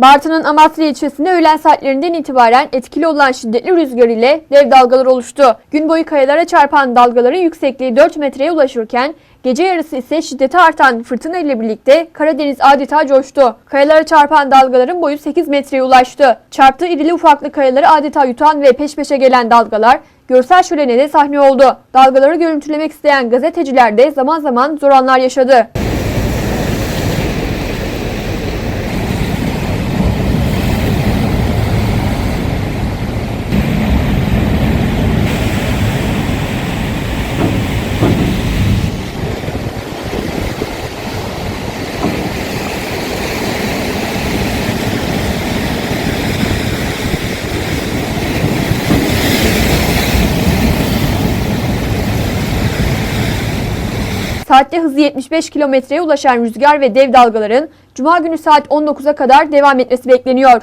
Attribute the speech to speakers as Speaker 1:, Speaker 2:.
Speaker 1: Bartın'ın Amasya ilçesinde öğlen saatlerinden itibaren etkili olan şiddetli rüzgar ile dev dalgalar oluştu. Gün boyu kayalara çarpan dalgaların yüksekliği 4 metreye ulaşırken gece yarısı ise şiddeti artan fırtına ile birlikte Karadeniz adeta coştu. Kayalara çarpan dalgaların boyu 8 metreye ulaştı. Çarptığı irili ufaklı kayaları adeta yutan ve peş peşe gelen dalgalar görsel şölene de sahne oldu. Dalgaları görüntülemek isteyen gazeteciler de zaman zaman zor anlar yaşadı. Saatte hızı 75 kilometreye ulaşan rüzgar ve dev dalgaların Cuma günü saat 19'a kadar devam etmesi bekleniyor.